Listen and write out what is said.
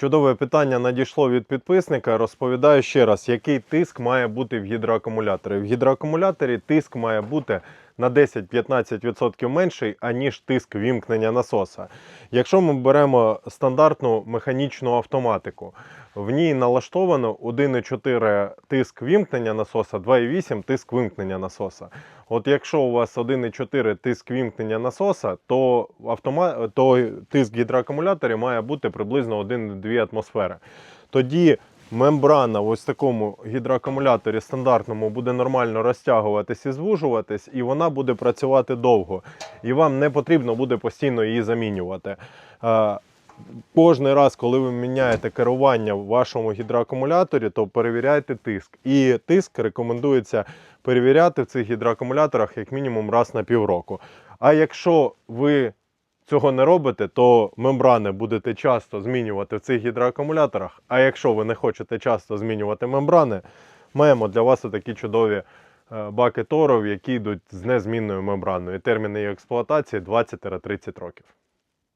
Чудове питання надійшло від підписника. Розповідаю ще раз, який тиск має бути в гідроакумуляторі. В гідроакумуляторі тиск має бути на 10-15% менший, аніж тиск вімкнення насоса. Якщо ми беремо стандартну механічну автоматику, в ній налаштовано 1,4 тиск вімкнення насоса, 2,8 тиск вимкнення насоса. От якщо у вас 1,4 тиск вімкнення насоса, то, автома... то тиск гідроакумуляторів має бути приблизно 1-2 атмосфери. Тоді мембрана в ось такому гідроакумуляторі стандартному буде нормально розтягуватись і звужуватись, і вона буде працювати довго. І вам не потрібно буде постійно її замінювати. Е, Кожний раз, коли ви міняєте керування в вашому гідроакумуляторі, то перевіряйте тиск. І тиск рекомендується перевіряти в цих гідроакумуляторах як мінімум раз на півроку. А якщо ви цього не робите, то мембрани будете часто змінювати в цих гідроакумуляторах. А якщо ви не хочете часто змінювати мембрани, маємо для вас такі чудові е, баки торов, які йдуть з незмінною мембраною. Терміни її експлуатації 20-30 років.